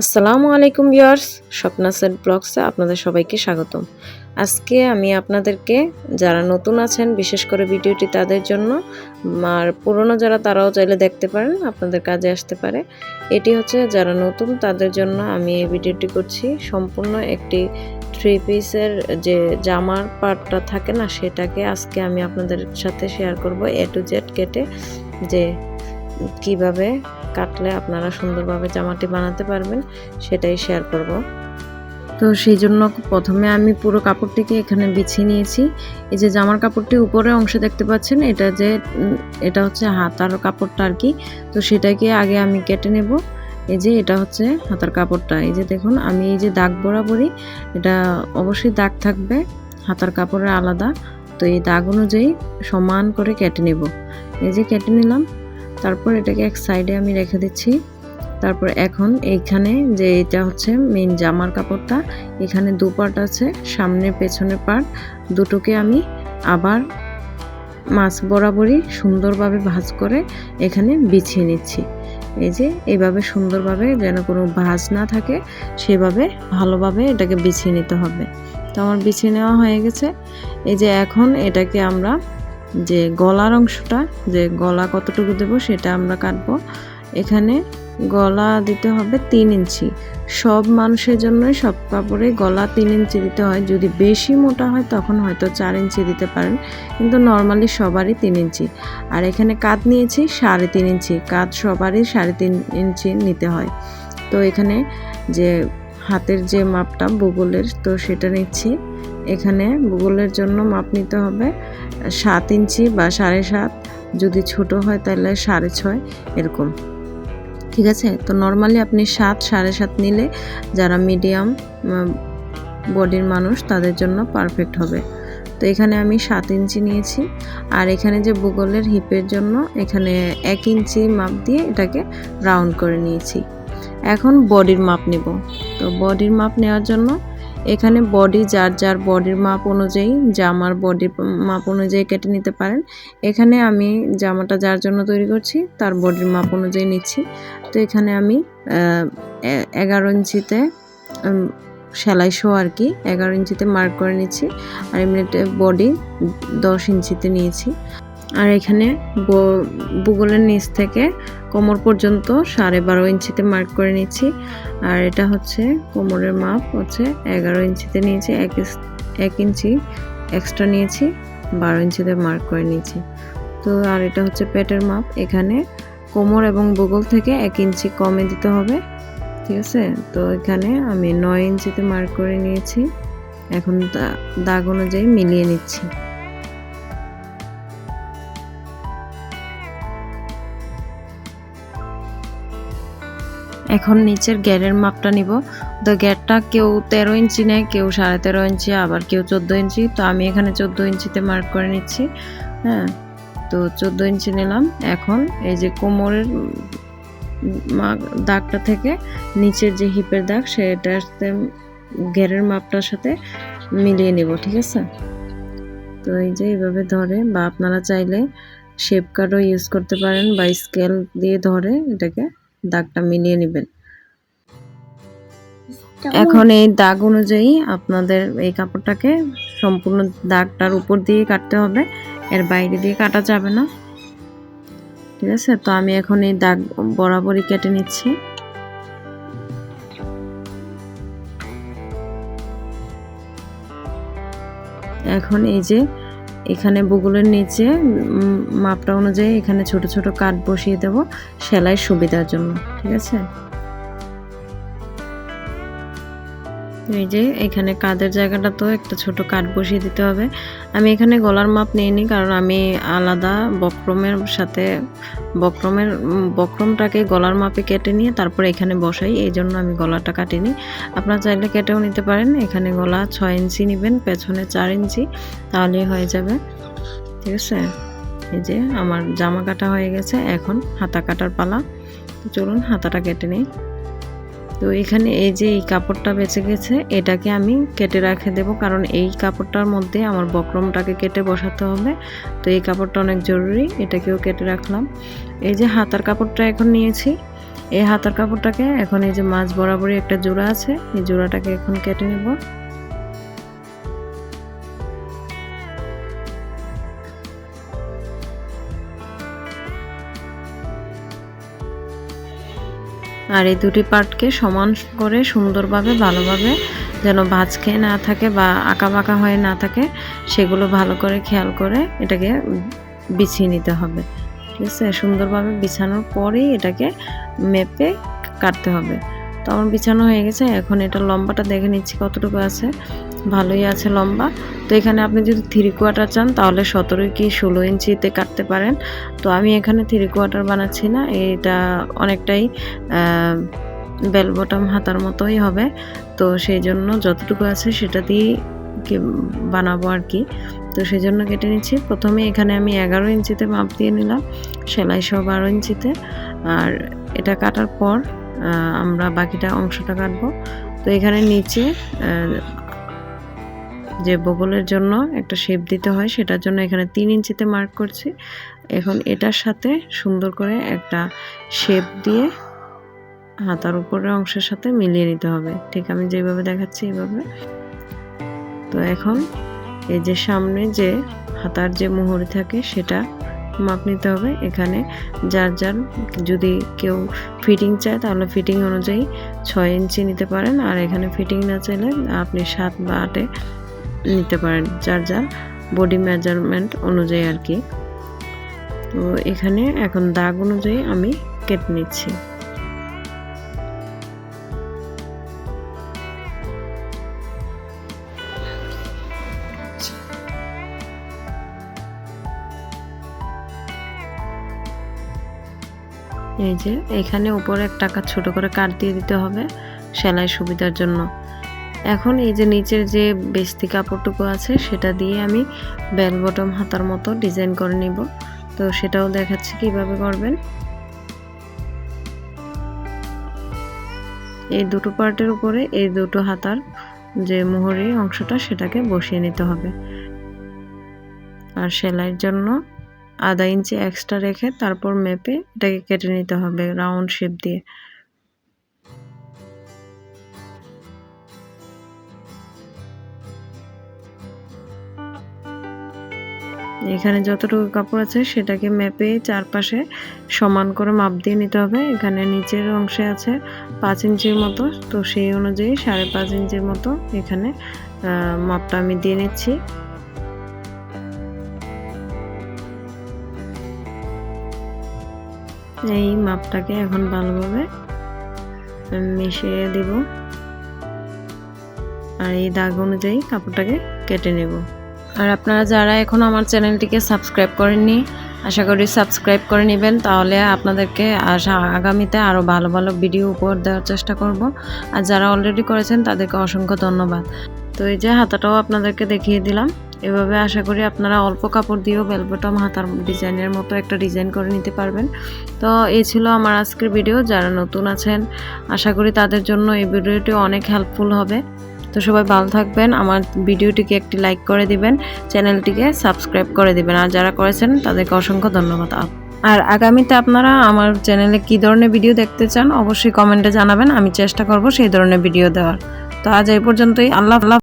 আসসালামু আলাইকুম viewers Swapna set ব্লগসে আপনাদের সবাইকে স্বাগতম। আজকে আমি আপনাদেরকে যারা নতুন আছেন, বিশেষ করে ভিডিওটি তাদের জন্য, আর পুরনো যারা তারাও চাইলে দেখতে পারেন, আপনাদের কাজে আসতে পারে। এটি হচ্ছে যারা নতুন, তাদের জন্য আমি এই ভিডিওটি করছি। সম্পূর্ণ একটি থ্রি পিসের যে জামার পার্টটা থাকে না, সেটাকে আজকে আমি আপনাদের সাথে শেয়ার করব এ টু জেড কেটে যে কীভাবে কাটলে আপনারা সুন্দরভাবে জামাটি বানাতে পারবেন, সেটাই শেয়ার করব। তো সেই জন্য প্রথমে আমি পুরো কাপড়টিকে এখানে বিছিয়ে নিয়েছি। এই যে জামার কাপড়টি উপরে অংশে দেখতে পাচ্ছেন, এটা যে এটা হচ্ছে হাতার কাপড়টা আর কি। তো সেটাকে আগে আমি কেটে নেব। এই যে এটা হচ্ছে হাতার কাপড়টা। এই যে দেখুন, আমি এই যে দাগ বরাবরই, এটা অবশ্যই দাগ থাকবে, হাতার কাপড়ের আলাদা। তো এই দাগ অনুযায়ী সমান করে কেটে নেব। এই যে কেটে নিলাম তারপর এটাকে এক সাইডে আমি রেখে দিচ্ছি। তারপর এখন এইখানে যে এটা হচ্ছে মেন জামার কাপড়টা, এখানে দু পার্ট আছে, সামনে পেছনের পার্ট দুটোকে আমি আবার মাছ বরাবরই সুন্দরভাবে ভাঁজ করে এখানে বিছিয়ে নিচ্ছি। এই যে এইভাবে সুন্দরভাবে যেন কোনো ভাঁজ না থাকে, সেভাবে ভালোভাবে এটাকে বিছিয়ে নিতে হবে। তো আমার বিছিয়ে নেওয়া হয়ে গেছে। এই যে এখন এটাকে আমরা যে গলার অংশটা, যে গলা কতটুকু দেব সেটা আমরা কাটবো। এখানে গলা দিতে হবে তিন ইঞ্চি। সব মানুষের জন্যই সব কাপড়ে গলা তিন ইঞ্চি দিতে হয়। যদি বেশি মোটা হয় তখন হয়তো চার ইঞ্চি দিতে পারেন, কিন্তু নর্মালি সবারই তিন ইঞ্চি। আর এখানে কাত নিয়েছি সাড়ে তিন ইঞ্চি কাত সবারই সাড়ে তিন ইঞ্চি নিতে হয়। তো এখানে যে হাতের যে মাপটা ভূগোলের তো সেটা নিচ্ছি। এখানে ভূগোলের জন্য মাপ নিতে হবে। সাত ইঞ্চি বা সাড়ে সাত, যদি ছোট হয় তাহলে সাড়ে ছয়, এরকম। ঠিক আছে? তো নর্মালি আপনি সাত, সাড়ে সাত নিলে যারা মিডিয়াম বডির মানুষ তাদের জন্য পারফেক্ট হবে। তো এখানে আমি সাত ইঞ্চি নিয়েছি। আর এখানে যে ভূগোলের হিপের জন্য এখানে এক ইঞ্চি মাপ দিয়ে এটাকে রাউন্ড করে নিয়েছি। এখন বডির মাপ নিব। তো বডির মাপ নেওয়ার জন্য এখানে বডি যার যার বডির মাপ অনুযায়ী, জামার বডির মাপ অনুযায়ী কেটে নিতে পারেন। এখানে আমি জামাটা যার জন্য তৈরি করছি, তার বডির মাপ অনুযায়ী নিচ্ছি। তো এখানে আমি এগারো ইঞ্চিতে সেলাই শো আর কি, এগারো ইঞ্চিতে মার্ক করে নিচ্ছি। আর এমনিতে বডি দশ ইঞ্চিতে নিয়েছি। আর এখানে বুগলের নিচ থেকে কোমর পর্যন্ত সাড়ে বারো ইঞ্চিতে মার্ক করে নিচ্ছি। আর এটা হচ্ছে কোমরের মাপ হচ্ছে এগারো ইঞ্চিতে নিয়েছি, এক এক ইঞ্চি এক্সট্রা নিয়েছি, বারো ইঞ্চিতে মার্ক করে নিয়েছি। তো আর এটা হচ্ছে পেটের মাপ, এখানে কোমর এবং বুগল থেকে এক ইঞ্চি কমে দিতে হবে, ঠিক আছে? তো এখানে আমি নয় ইঞ্চিতে মার্ক করে নিয়েছি, এখন দাগ অনুযায়ী মিলিয়ে নিচ্ছি। এখন নিচের গ্যারের মাপটা নিব। তো গ্যারটা কেউ তেরো ইঞ্চি নেয়, কেউ সাড়ে তেরো ইঞ্চি, আবার কেউ চোদ্দ ইঞ্চি। তো আমি এখানে চোদ্দ ইঞ্চিতে মার্ক করে নিচ্ছি হ্যাঁ? তো চোদ্দ ইঞ্চি নিলাম। এখন এই যে কোমরের দাগটা থেকে নিচের যে হিপের দাগ সাথে ঘেরের মাপটার সাথে মিলিয়ে নেব, ঠিক আছে? তো এই যে এইভাবে ধরে, বা আপনারা চাইলে শেপ কার্ডও ইউজ করতে পারেন, বা স্কেল দিয়ে ধরে এটাকে। দাগটা মিলিয়ে নেবেন। এখন এই দাগ অনুযায়ী আপনাদের এই কাপড়টাকে সম্পূর্ণ দাগটার উপর দিয়ে কাটতে হবে। এর বাইরে দিয়ে কাটা যাবে না। ঠিক আছে? তো আমি এখন এই দাগ বরাবরই কেটে নিচ্ছি। এখন এই যে এখানে বুগুলের নিচে মাপটা অনুযায়ী এখানে ছোট ছোট কাঠ বসিয়ে দেব সেলাই সুবিধার জন্য, ঠিক আছে? এই যে এখানে কাদের জায়গাটা তো একটা ছোট কাট বসিয়ে দিতে হবে। আমি এখানে গলার মাপ নিইনি কারণ আমি আলাদা বক্রমের সাথে বক্রমের বক্রমটাকে গলার মাপে কেটে নিয়ে তারপর এখানে বসাই। এই জন্য আমি গলাটা কাটিনি। আপনারা চাইলে কেটেও নিতে পারেন। এখানে গলা ছয় ইঞ্চি নেবেন, পেছনে চার ইঞ্চি তাহলেই হয়ে যাবে। ঠিক আছে? এই যে আমার জামা কাটা হয়ে গেছে। এখন হাতা কাটার পালা। চলুন হাতাটা কেটে নিই। তো এখানে এই যে এই কাপড়টা বেঁচে গেছে, এটাকে আমি কেটে রেখে দেব। কারণ এই কাপড়টার মধ্যে আমার বক্রমটাকে কেটে বসাতে হবে। তো এই কাপড়টা অনেক জরুরি, এটাকেও কেটে রাখলাম। এই যে হাতার কাপড়টা এখন নিয়েছি। এই হাতার কাপড়টাকে এখন এই যে মাছ বরাবরই একটা জোড়া আছে, এই জোড়াটাকে এখন কেটে নেব। আর এই দুটি পার্টকে সমান করে সুন্দরভাবে, ভালোভাবে যেন ভাজ খেয়ে না থাকে বা আঁকা বাঁকা হয়ে না থাকে, সেগুলো ভালো করে খেয়াল করে এটাকে বিছিয়ে নিতে হবে। ঠিক আছে? সুন্দরভাবে বিছানোর পরেই এটাকে মেপে কাটতে হবে। তো আমার বিছানো হয়ে গেছে। এখন এটা লম্বাটা দেখে নিচ্ছি কতটুকু আছে। ভালোই আছে লম্বা। তো এখানে আপনি যদি থ্রি কোয়ার্টার চান, তাহলে সতেরো কি ষোলো ইঞ্চিতে কাটতে পারেন। তো আমি এখানে থ্রি কোয়ার্টার বানাচ্ছি না, এটা অনেকটাই বেল বটম হাতার মতোই হবে। তো সেই জন্য যতটুকু আছে সেটা দিয়েই বানাবো আর কি। তো সেই জন্য কেটে নিচ্ছি। প্রথমে এখানে আমি এগারো ইঞ্চিতে মাপ দিয়ে নিলাম, সেলাই সহ বারো ইঞ্চিতে। আর এটা কাটার পর আমরা বাকিটা অংশটা কাটবো। তো এখানে নিচে যে বগলের জন্য একটা শেপ দিতে হয়, সেটার জন্য এখানে তিন ইঞ্চিতে মার্ক করছি। এখন এটার সাথে সুন্দর করে একটা শেপ দিয়ে হাতার উপরের অংশের সাথে মিলিয়ে নিতে হবে। ঠিক আমি যেভাবে দেখাচ্ছি এইভাবে তো এখন এই যে সামনে যে হাতার যে মোহর থাকে, সেটা মাপ নিতে হবে। এখানে যার যার যদি কেউ ফিটিং চায়, তাহলে ফিটিং অনুযায়ী ছয় ইঞ্চি নিতে পারেন। আর এখানে ফিটিং না চাইলে আপনি সাত বা আটে নিতে পারেন যার যার বডি মেজারমেন্ট অনুযায়ী আর কি। তো এখানে এখন দাগ অনুযায়ী আমি কেটে নিচ্ছি। এই যে এখানে উপরে টাকা ছোট করে কাট দিয়ে দিতে হবে সেলাই সুবিধার জন্য। এখন এই যে নিচের যে বেস্তি কাপড়টুকু আছে, সেটা দিয়ে আমি বেল বটম হাতার মতো ডিজাইন করে নিব। তো সেটাও দেখাচ্ছি কীভাবে করবেন। এই দুটো পার্টের উপরে এই দুটো হাতার যে মোহরি অংশটা, সেটাকে বসিয়ে নিতে হবে। আর সেলাইয়ের জন্য আধা ইঞ্চি এক্সট্রা রেখে তারপর মেপে এটাকে কেটে নিতে হবে রাউন্ড শেপ দিয়ে। এখানে যতটুকু কাপড় আছে সেটাকে মেপে চারপাশে সমান করে মাপ দিয়ে নিতে হবে। এখানে নিচের অংশে আছে পাঁচ ইঞ্চির মতো। তো সেই অনুযায়ী সাড়ে পাঁচ ইঞ্চির মতো এখানে মাপটা আমি দিয়ে নিচ্ছি। এই মাপটাকে এখন ভালোভাবে মিশিয়ে দিব। আর এই দাগ অনুযায়ী কাপড়টাকে কেটে নেব। আর আপনারা যারা এখনও আমার চ্যানেলটিকে সাবস্ক্রাইব করেননি, আশা করি সাবস্ক্রাইব করে নেবেন, তাহলে আপনাদেরকে আগামীতে আরও ভালো ভালো ভিডিও উপহার দেওয়ার চেষ্টা করব। আর যারা অলরেডি করেছেন, তাদেরকে অসংখ্য ধন্যবাদ। তো এই যে হাতাটাও আপনাদেরকে দেখিয়ে দিলাম। এভাবে আশা করি আপনারা অল্প কাপড় দিয়েও বেলবটম হাতার ডিজাইনের মতো একটা ডিজাইন করে নিতে পারবেন। তো এই ছিল আমার আজকের ভিডিও যারা নতুন আছেন, আশা করি তাদের জন্য এই ভিডিওটি অনেক হেল্পফুল হবে। তো সবাই ভালো থাকবেন। আমার ভিডিওটিকে একটি লাইক করে দিবেন, চ্যানেলটিকে সাবস্ক্রাইব করে দিবেন। আর যারা করেছেন, তাদেরকে অসংখ্য ধন্যবাদ। আর আগামীতে আপনারা আমার চ্যানেলে কি ধরনের ভিডিও দেখতে চান, অবশ্যই কমেন্টে জানাবেন। আমি চেষ্টা করব সেই ধরনের ভিডিও দেওয়ার। তো আজ এই পর্যন্তই। আল্লাহ আল্লাহ